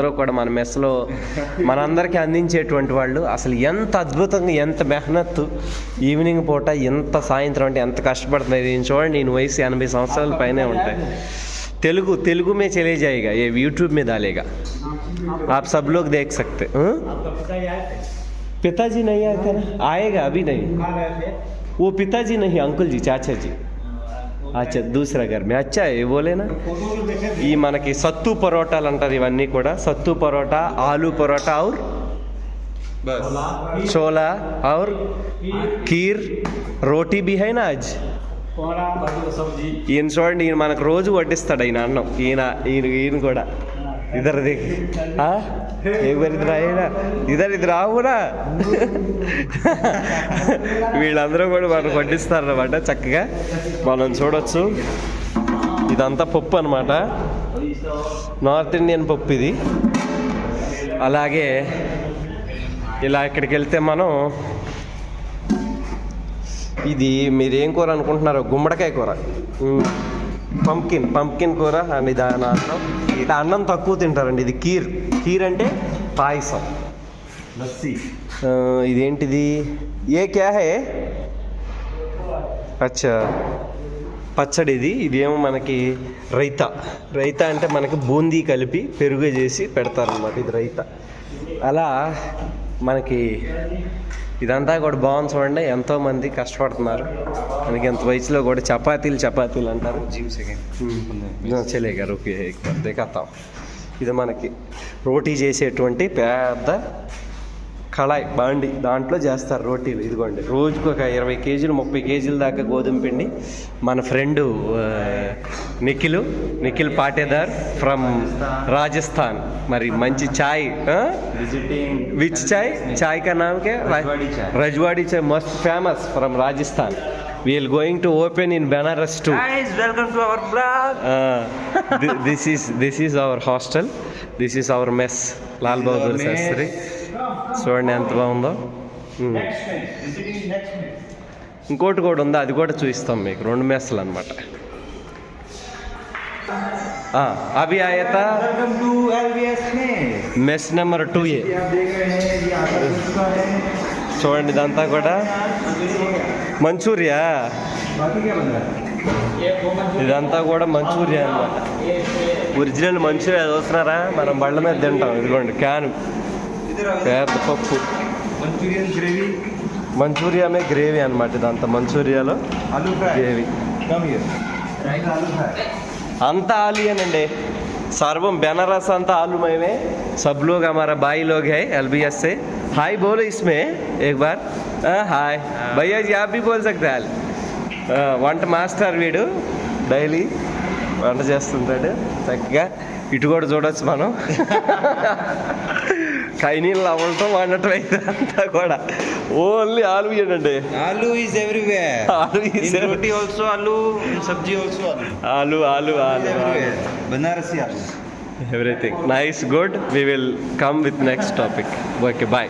వీళ్ళందరూ కూడా మన మెస్లో మనందరికీ అందించేటువంటి వాళ్ళు అసలు ఎంత అద్భుతంగా ఎంత మెహనత్ ఈవినింగ్ పూట ఎంత సాయంత్రం అంటే ఎంత కష్టపడుతుంది దీన్ని చూడండి నేను వయసు ఎనభై సంవత్సరాల పైనే ఉంటాయి తెలుగు తెలుగు में चले जाएगा ये यूट्यूब में डालेगा आप सब लोग देख सकते हैं पिताजी नहीं आए थे ना आएगा अभी नहीं वो पिताजी नहीं अंकुल जी चाचा जी అచ్చా దూసరా గారు మే అచ్చా ఏ బోలేనా ఈ మనకి సత్తు పరోటాలు అంటారు ఇవన్నీ కూడా సత్తు పరోటా ఆలు పరోటా ఔర్ बस చోలా ఔర్ కీర్ రోటీ బి హై నా అజ్ सब्जी ఈయన చూడండి ఈయన మనకు రోజు వడ్డిస్తాడు ఈయన అన్నం ఈయన ఈయన ఈయన కూడా ఇద్దరు దిగ్ ఎవరు ఇద్దరు అయినా ఇద్దరు ఇద్దరు ఆవునా వీళ్ళందరూ కూడా మనకు వడ్డిస్తారు అనమాట చక్కగా. మనం చూడొచ్చు. ఇదంతా పప్పు అనమాట నార్త్ ఇండియన్ పప్పు ఇది. అలాగే ఇలా ఇక్కడికి వెళ్తే మనం ఇది మీరేం కూర అనుకుంటున్నారు? గుమ్మడికాయ కూర. పంప్కిన్ పంప్కిన్ కూర అండ్ దాని అన్నం. ఇట్లా అన్నం తక్కువ తింటారండి ఇది కీర్. కీర్ అంటే పాయసం. లస్సి. ఇదేంటిది? ఏ క్యా హే? అచ్చా. పచ్చడి ఇది. ఇదేమో మనకి రైత. రైత అంటే మనకి బూందీ కలిపి పెరుగు చేసి పెడతారనమాట ఇది రైత. అలా మనకి ఇదంతా కూడా బాగుంది చూడండి. ఎంతోమంది కష్టపడుతున్నారు. మనకి ఎంత వయసులో కూడా చపాతీలు చపాతీలు అంటారు. చెలే గారు ఓకే దిగతాం ఇది మనకి రోటీ చేసేటువంటి పెద్ద కళాయి బాండి దాంట్లో చేస్తారు రోటీలు. ఇదిగోండి రోజుకు ఒక ఇరవై కేజీలు ముప్పై కేజీల దాకా గోధుమ పిండి మన ఫ్రెండు నిఖిల్ నిఖిల్ పాటేదార్ ఫ్రమ్ రాజస్థాన్. మరి మంచి చాయ్ విచ్ చాయ్? చాయ్ కా నామకే? రజవాడి చాయ్. Must famous from Rajasthan. We'll going to open in Benaras to this is this is our hostel this is our mess Lal Bahadur Shastri చూడండి ఎంత బాగుందో Hmm. ఇంకోటి కూడా ఉంది అది కూడా చూపిస్తాం మీకు రెండు మెస్లు అనమాట అవి ఆయత welcome to LBS में మెస్ నెంబర్ టూ ఏ ये आप देख रहे हैं ये आटा चुका है చూడండి ఇదంతా కూడా మంచూరియా बाकी क्या बन रहा है ఇదంతా కూడా మంచూరియా అనమాట ఒరిజినల్ మంచూరియా చూస్తున్నారా మనం బళ్ళ మీద తింటాం ఇదిగోండి క్యాన్ इधर आओ పెద్ద పప్పు मंचूरियन ग्रेवी మంచూరియామే గ్రేవీ అనమాట ఇదంతా మంచూరియాలో आलू फ्राई గ్రేవీ कम हियर आलू फ्राई అంతా ఆలుయేనండి సర్వం బెనారస్ అంతా ఆలుమయమే सब लोग हमारा भाई लोग है एल से हाय बोलो इसमें एक बार हाँ, हाय भैया जी आप भी बोल सकते हैं ఆ, వంట మాస్టర్ వీడు డైలీ వంట చేస్తుంటాడు చక్కగా ఇటు కూడా చూడొచ్చు మనం చైనీలు అవ్వటం అన్నట్టు అయితే అంతా కూడా. ఓన్లీ ఆలు అండి ఆలు ఈజ్ ఎవ్రీవేర్ ఆలు ఈజ్ రోటీ ఆల్సో ఆలు సబ్జీ ఆల్సో ఆలు. ఆలు ఆలు బనారసి ఆలు. Everything nice good we will come with next topic okay bye